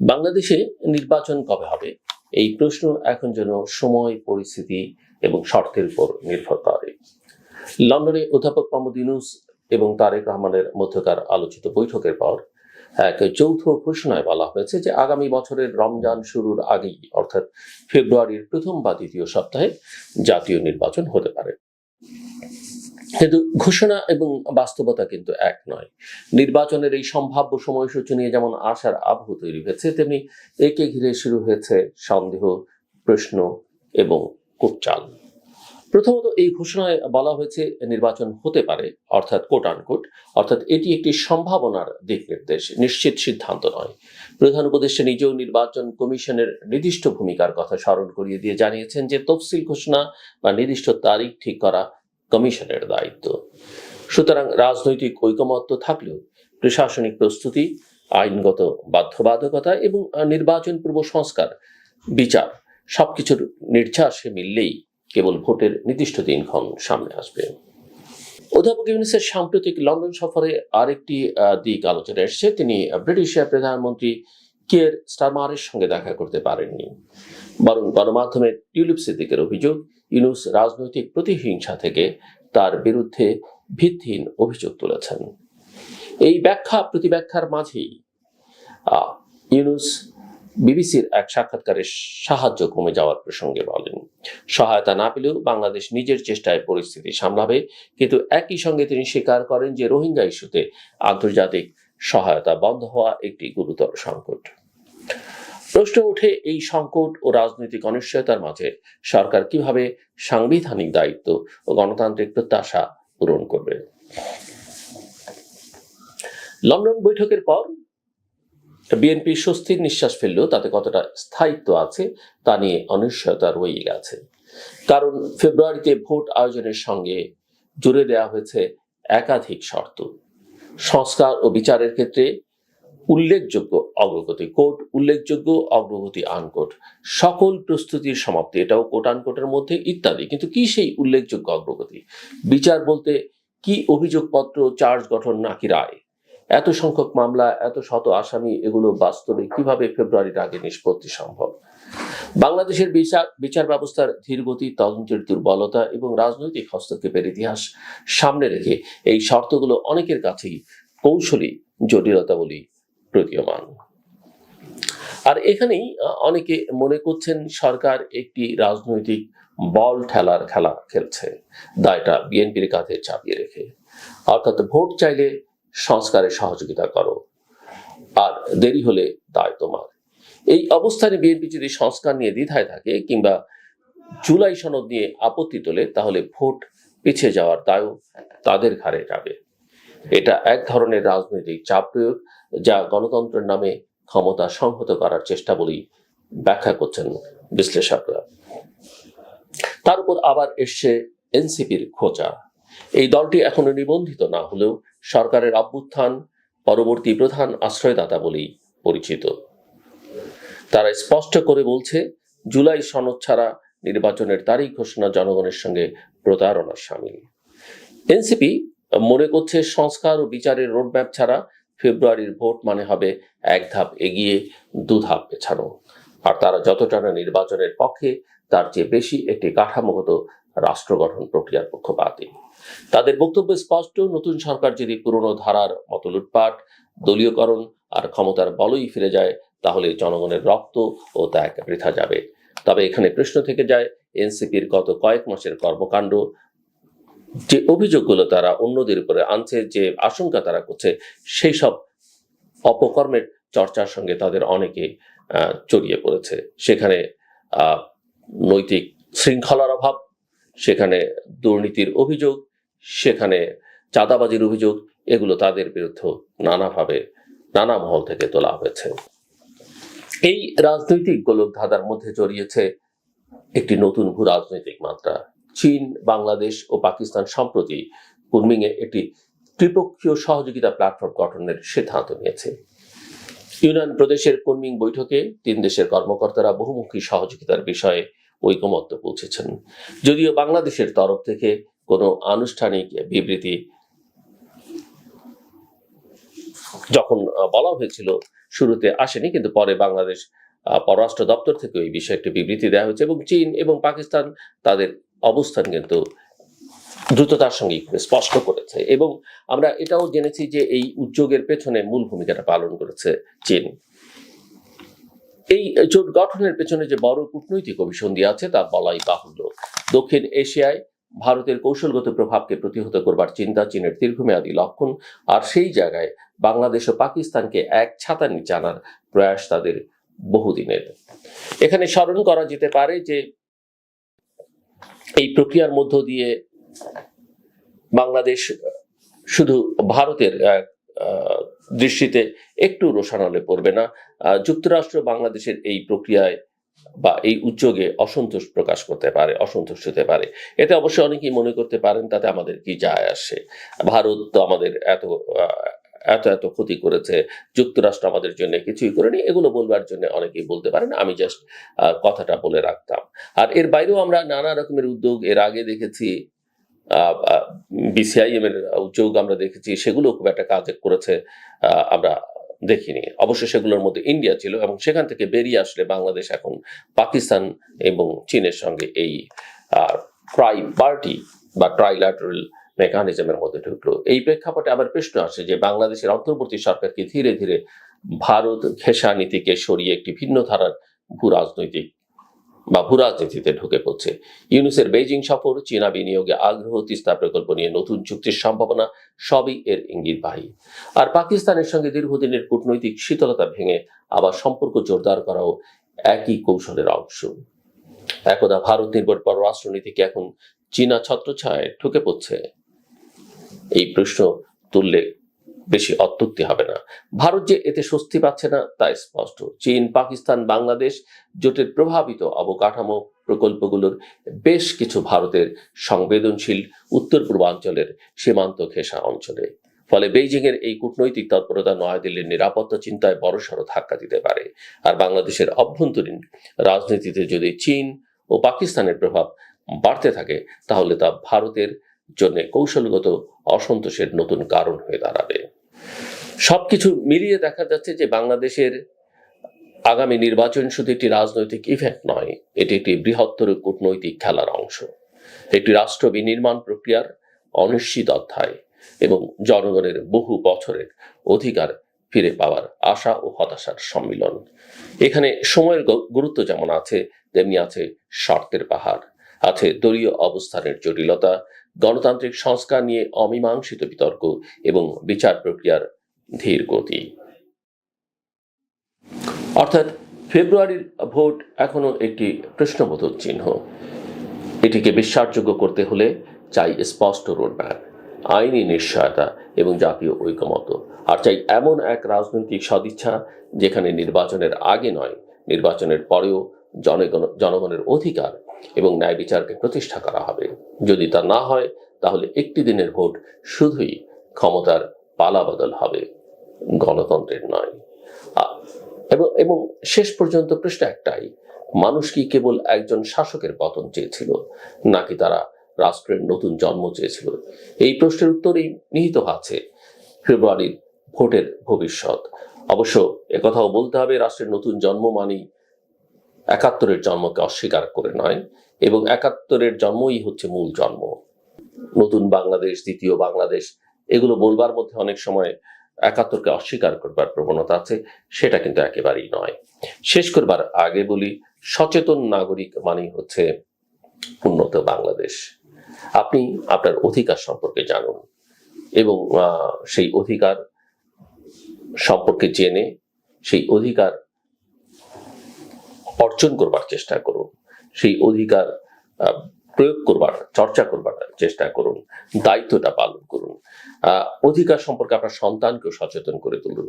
বাংলাদেশে নির্বাচন কবে হবে? এই প্রশ্ন এখন যেন সময়, পরিস্থিতি এবং শর্তের উপর নির্ভর করে। লন্ডনে অধ্যাপক মোহাম্মদ এবং তারেক রহমানের মধ্যকার আলোচিত বৈঠকের পর এক যৌথ ঘোষণায় বলা হয়েছে যে আগামী বছরের রমজান শুরুর আগেই, অর্থাৎ ফেব্রুয়ারির প্রথম বা দ্বিতীয় সপ্তাহে জাতীয় নির্বাচন হতে পারে। কিন্তু ঘোষণা এবং বাস্তবতা কিন্তু এক নয়। নির্বাচনের এই সম্ভাব্য সময়সূচি নিয়ে যেমন আশার আবহ তৈরি হয়েছে, তেমনি একে ঘিরে শুরু হয়েছে সন্দেহ, প্রশ্ন এবং কুটচাল। প্রথমত এই ঘোষণায় বলা হয়েছে নির্বাচন হতে পারে, অর্থাৎ কোট আনকোট অর্থাৎ এটি একটি সম্ভাবনার দিক নির্দেশ নিশ্চিত সিদ্ধান্ত নয়। প্রধান উপদেষ্টা নিজেও নির্বাচন কমিশনের নির্দিষ্ট ভূমিকার কথা স্মরণ করিয়ে দিয়ে জানিয়েছেন যে তফসিল ঘোষণা বা নির্দিষ্ট তারিখ ঠিক করা কমিশনের দায়িত্ব। সুতরাং রাজনৈতিক ঐকমত্য থাকলেও প্রশাসনিক প্রস্তুতি, আইনগত বাধ্যবাধকতা এবং নির্বাচন পূর্ব সংস্কার, বিচার সবকিছুর নির্যাসে মিললেই কেবল ভোটের নির্দিষ্ট দিনক্ষণ সামনে আসবে। অধ্যাপক ইউনিসের সাম্প্রতিক লন্ডন সফরে আরেকটি দিক আলোচনা এসেছে। তিনি ব্রিটিশের প্রধানমন্ত্রী কেয়ার স্টারমারের সঙ্গে দেখা করতে পারেননি। বরং গণমাধ্যমে টিউলিপ সিদ্দিকের অভিযোগ, ইউনুস রাজনৈতিক প্রতিহিংসা থেকে তার বিরুদ্ধে ভিত্তিহীন অভিযোগ তুলেছেন। এই ব্যাখ্যা প্রতিব্যাখ্যার মাঝেই ইউনুস বিবিসির এক সাক্ষাৎকারে সাহায্য কমে যাওয়ার প্রসঙ্গে বলেন, সহায়তা না পেলেও বাংলাদেশ নিজের চেষ্টায় পরিস্থিতি সামলাবে, কিন্তু একই সঙ্গে তিনি স্বীকার করেন যে রোহিঙ্গা ইস্যুতে আন্তর্জাতিক সহায়তা বন্ধ হওয়া একটি গুরুতর সংকট। প্রশ্ন ওঠে এই সংকট ও রাজনৈতিক অনিশ্চয়তার মাঝে সরকার কীভাবে সাংবিধানিক দায়িত্ব ও গণতান্ত্রিক প্রত্যাশা পূরণ করবে? লন্ডন বৈঠকের পর বিএনপি স্বস্তির নিঃশ্বাস ফেললেও তাতে কতটা স্থায়িত্ব আছে তা নিয়ে অনিশ্চয়তা রয়েই গেছে কারণ ফেব্রুয়ারিতে ভোট আয়োজনের সঙ্গে জুড়ে দেওয়া হয়েছে একাধিক শর্ত। সংস্কার ও বিচারের ক্ষেত্রে উল্লেখযোগ্য অগ্রগতি কোট উল্লেখযোগ্য অগ্রগতি আনকোট সকল প্রস্তুতির সমাপ্তি, এটাও কোট আনকোটের মধ্যে ইত্যাদি। কিন্তু কি সেই উল্লেখযোগ্য অগ্রগতি? বিচার বলতে কি অভিযোগপত্র, চার্জ গঠন নাকি রায়? এত সংখ্যক মামলা, এত শত আসামি, এগুলো বাস্তবে কীভাবে ফেব্রুয়ারির আগে নিষ্পত্তি সম্ভব? বাংলাদেশের বিচার বিচার ব্যবস্থার ধীরগতি তদন্তের দুর্বলতা এবং রাজনৈতিক হস্তক্ষেপের ইতিহাস সামনে রেখে এই শর্তগুলো অনেকের কাছেই কৌশলী জটিলতা বলেই প্রতীয়মান। আর এখানেই অনেকে মনে করছেন সরকার একটি রাজনৈতিক বল ঠেলার খেলা খেলছে দায়টা বিএনপির কাঁধে চাপিয়ে রেখে। অর্থাৎ ভোট চাইলে সংস্কারে সহযোগিতা করো, আর দেরি হলে দায় তোমার। এই অবস্থানে বিএনপি যদি সংস্কার নিয়ে দ্বিধায় থাকে, কিংবা জুলাই সনদ নিয়ে আপত্তি তোলে, তাহলে ভোট পিছিয়ে যাওয়ার দায়ও তাদের ঘাড়ে যাবে। এটা এক ধরনের রাজনৈতিক চাপ প্রয়োগ যা গণতন্ত্রের নামে ক্ষমতা সংহত করার চেষ্টা বলেই ব্যাখ্যা করছেন বিশ্লেষকরা। তার উপর আবার এসছে এনসিপির খোঁচা। এই দলটি এখনও নিবন্ধিত না হলেও সরকারের অভ্যুত্থান পরবর্তী প্রধান আশ্রয়দাতা বলেই পরিচিত। তারা স্পষ্ট করে বলছে, জুলাই সনদ ছাড়া নির্বাচনের তারিখ ঘোষণা জনগণের সঙ্গে প্রতারণার সামিল। এনসিপি মনে করছে সংস্কার ও বিচারের রোডম্যাপ ছাড়া ফেব্রুয়ারির ভোট মানে হবে এক ধাপ এগিয়ে, দু ধাপ পেছানো। আর তারা যতটা নির্বাচনের পক্ষে, তার চেয়ে বেশি একটি কাঠামোগত রাষ্ট্র গঠন প্রক্রিয়ার পক্ষপাতী। তাদের বক্তব্য স্পষ্ট, নতুন সরকার যদি পুরনো ধারার মতো লুটপাট, দলীয়করণ আর ক্ষমতার বলই ফিরে যায়, তাহলে জনগণের রক্ত ও ত্যাগ বৃথা যাবে। তবে এখানে প্রশ্ন থেকে যায়, এনসিপির গত কয়েক মাসের কর্মকাণ্ড যে অভিযোগগুলো তারা অন্যদের উপরে আনছে, যে আশঙ্কা তারা করছে, সেই সব অপকর্মের চর্চার সঙ্গে তাদের অনেকে জড়িয়ে পড়েছে। সেখানে নৈতিক শৃঙ্খলার অভাব, সেখানে দুর্নীতির অভিযোগ, সেখানে চাঁদাবাজির অভিযোগ, এগুলো তাদের বিরুদ্ধে নানাভাবে, নানা মহল থেকে তোলা হয়েছে। এই রাজনৈতিক গোলক ধাঁধার মধ্যে জড়িয়েছে একটি নতুন ভূ রাজনৈতিক মাত্রা। চীন, বাংলাদেশ ও পাকিস্তান সম্প্রতি কুর্মিংয়ে একটি ত্রিপক্ষীয় সহযোগিতা প্ল্যাটফর্ম গঠনের সিদ্ধান্ত নিয়েছে। ইউনান প্রদেশের কুর্মিং বৈঠকে তিন দেশের কর্মকর্তারা বহুমুখী সহযোগিতার বিষয়ে ঐকমত্য পৌঁছেছেন। যদিও বাংলাদেশের তরফ থেকে কোনো আনুষ্ঠানিক বিবৃতি যখন বলা হয়েছিল, শুরুতে আসেনি, কিন্তু পরে বাংলাদেশ পররাষ্ট্র দপ্তর থেকে এই বিষয়ে একটি বিবৃতি দেওয়া হয়েছে এবং চীন এবং পাকিস্তান তাদের অবস্থান কিন্তু দ্রুততার সঙ্গে স্পষ্ট করেছে এবং আমরা এটাও জেনেছি যে এই উদ্যোগের পেছনে মূল ভূমিকাটা পালন করেছে চীন। এই জোট গঠনের পেছনে যে বড় কূটনৈতিক অভিসন্ধি আছে তা বলাই বাহুল্য। দক্ষিণ এশিয়ায় ভারতের কৌশলগত প্রভাবকে প্রতিহত করবার চিন্তা চীনের দীর্ঘমেয়াদী লক্ষণ, আর সেই জায়গায় বাংলাদেশ ও পাকিস্তানকে এক ছাতার নিচে আনার প্রয়াস তাদের বহুদিনের। এখানে স্মরণ করা যেতে পারে যে এই প্রক্রিয়ার মধ্য দিয়ে বাংলাদেশ শুধু ভারতের দৃষ্টিতে একটু রোশানলে পড়বে না। যুক্তরাষ্ট্র বাংলাদেশের এই প্রক্রিয়ায় বা এই উদ্যোগে অসন্তোষ প্রকাশ করতে পারে, অসন্তুষ্ট হতে পারে। এতে অবশ্যই অনেকেই মনে করতে পারেন তাতে আমাদের কি যায় আসে। ভারত তো আমাদের এত এত এত ক্ষতি করেছে, যুক্তরাষ্ট্র আমাদের জন্য কিছুই করেনি, এগুলো বলবার জন্য অনেকেই বলতে পারেন আমি জাস্ট কথাটা বলে রাখতাম। আর এর বাইরেও আমরা নানা রকমের উদ্যোগ, এর আগে দেখেছি বিসিআইএম এর উদ্যোগ আমরা দেখেছি, সেগুলো খুব একটা কাজ করেছে আমরা দেখিনি। অবশ্য সেগুলোর মধ্যে ইন্ডিয়া ছিল এবং সেখান থেকে বেরিয়ে আসলে বাংলাদেশ এখন পাকিস্তান এবং চীনের সঙ্গে এই ট্রাই পার্টি বা ট্রাইল্যাটারাল মেকানিজমের মধ্যে ঢুকলো। এই প্রেক্ষাপটে আবার প্রশ্ন আসে যে, বাংলাদেশের অন্তর্বর্তী সরকারকে ধীরে ধীরে ভারত ঘেঁষা নীতিকে সরিয়ে একটি ভিন্ন ধারার ভূ রাজনৈতিক বা ভূ রাজনীতিতে ঢুকে পড়ছে। ইউনুসের বেইজিং সফর, চীনা বিনিয়োগে আগ্রহ, তিস্তা প্রকল্প নিয়ে নতুন চুক্তির সম্ভাবনা, সবই এর ইঙ্গিত ইঙ্গিতবাহী আর পাকিস্তানের সঙ্গে দীর্ঘদিনের কূটনৈতিক শীতলতা ভেঙে আবার সম্পর্ক জোরদার করাও একই কৌশলের অংশ। একদা ভারত নির্ভর পররাষ্ট্রনীতিকে এখন চীনা ছত্রছায়ায় ঢুকে পড়ছে। এই প্রশ্ন তুললে বেশি অত্যুক্তি হবে না। ভারত যে এতে স্বস্তি পাচ্ছে না তা স্পষ্ট। চীন, পাকিস্তান, বাংলাদেশ জোটের প্রভাবিত অবকাঠামো প্রকল্পগুলোর বেশ কিছু ভারতের সংবেদনশীল উত্তর পূর্বাঞ্চলের সীমান্ত ঘেঁষা অঞ্চলে। ফলে বেইজিং এর এই কূটনৈতিক তৎপরতা নয়াদিল্লির নিরাপত্তা চিন্তায় বড়সড় ধাক্কা দিতে পারে। আর বাংলাদেশের অভ্যন্তরীণ রাজনীতিতে যদি চীন ও পাকিস্তানের প্রভাব বাড়তে থাকে, তাহলে তা ভারতের জন্য কৌশলগত অসন্তোষের নতুন কারণ হয়ে দাঁড়াবে। সবকিছু মিলিয়ে দেখা যাচ্ছে যে বাংলাদেশের আগামী নির্বাচন শুধু একটি রাজনৈতিক ইভেন্ট নয়, এটি একটি বৃহত্তর কূটনৈতিক খেলার অংশ। একটি রাষ্ট্র বিনির্মাণ প্রক্রিয়ার অনিশ্চিত অধ্যায় এবং জনগণের বহু বছরের অধিকার ফিরে পাওয়ার আশা ও হতাশার সম্মিলন। এখানে সময়ের গুরুত্ব যেমন আছে, তেমনি আছে শর্তের পাহাড়, আছে দলীয় অবস্থানের জটিলতা গণতান্ত্রিক সংস্কার নিয়ে অমীমাংসিত বিতর্ক এবং বিচার প্রক্রিয়ার ধীর গতি। অর্থাৎ ফেব্রুয়ারির ভোট এখনও একটি প্রশ্নবোধক চিহ্ন। এটিকে বিশ্বাসযোগ্য করতে হলে চাই স্পষ্ট রোডম্যাপ, আইনি নিশ্চয়তা এবং জাতীয় ঐকমত্য। আর চাই এমন এক রাজনৈতিক সদিচ্ছা যেখানে নির্বাচনের আগে নয়, নির্বাচনের পরেও জনগণ, জনগণের অধিকার এবং ন্যায় বিচারকে প্রতিষ্ঠা করা হবে। যদি তা না হয়, তাহলে একটি দিনের ভোট শুধুই ক্ষমতার পালাবদল হবে। গণতন্ত্রের নয়। এবং এবং শেষ পর্যন্ত প্রশ্ন একটাই, মানুষ কি কেবল একজন শাসকের পতন চেয়েছিল, নাকি তারা রাষ্ট্রের নতুন জন্ম চেয়েছিল? এই প্রশ্নের উত্তরেই নিহিত আছে, ফেব্রুয়ারির ভোটের ভবিষ্যৎ। অবশ্য একথাও বলতে হবে, রাষ্ট্রের নতুন জন্ম মানেই একাত্তরের জন্মকে অস্বীকার করে নয় এবং একাত্তরের জন্মই হচ্ছে মূল জন্ম। নতুন বাংলাদেশ, দ্বিতীয় বাংলাদেশ, এগুলো বলবার মধ্যে অনেক সময় একাত্তরকে অস্বীকার করবার প্রবণতা আছে, সেটা কিন্তু একেবারেই নয়। শেষ করবার আগে বলি, সচেতন নাগরিক মানেই হচ্ছে উন্নত বাংলাদেশ। আপনি আপনার অধিকার সম্পর্কে জানুন এবং সেই অধিকার সম্পর্কে জেনে, সেই অধিকার অর্জন করবার চেষ্টা করুন। সেই অধিকার প্রয়োগ করবার, চর্চা করবার চেষ্টা করুন, দায়িত্বটা পালন করুন। অধিকার সম্পর্কে আপনার সন্তানকেও সচেতন করে তুলুন।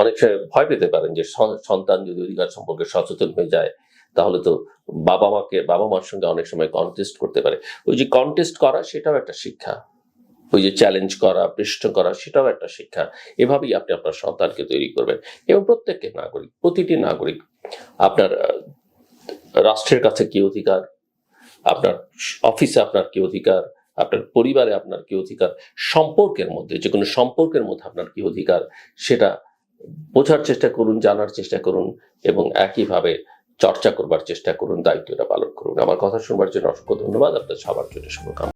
অনেক সময় ভয় পেতে পারেন যে সন্তান যদি অধিকার সম্পর্কে সচেতন হয়ে যায়, তাহলে তো বাবা মাকে বাবা মার সঙ্গে অনেক সময় কন্টেস্ট করতে পারে। ওই যে কন্টেস্ট করা, সেটাও একটা শিক্ষা। ওই যে চ্যালেঞ্জ করা পৃষ্ঠ করা, সেটাও একটা শিক্ষা। এভাবেই আপনি আপনার সন্তানকে তৈরি করবেন এবং প্রত্যেককে নাগরিক, প্রতিটি নাগরিক আপনার রাষ্ট্রের কাছে কি অধিকার? আপনার অফিসে আপনার কি অধিকার? আপনার পরিবারে আপনার কি অধিকার? সম্পর্কের মধ্যে, যে কোনো সম্পর্কের মধ্যে আপনার কি অধিকার? সেটা বোঝার চেষ্টা করুন, জানার চেষ্টা করুন এবং একইভাবে চর্চা করবার চেষ্টা করুন, দায়িত্বটা পালন করুন। আমার কথা শুনবার জন্য অসংখ্য ধন্যবাদ। আপনার সবার জন্য শুভকামনা।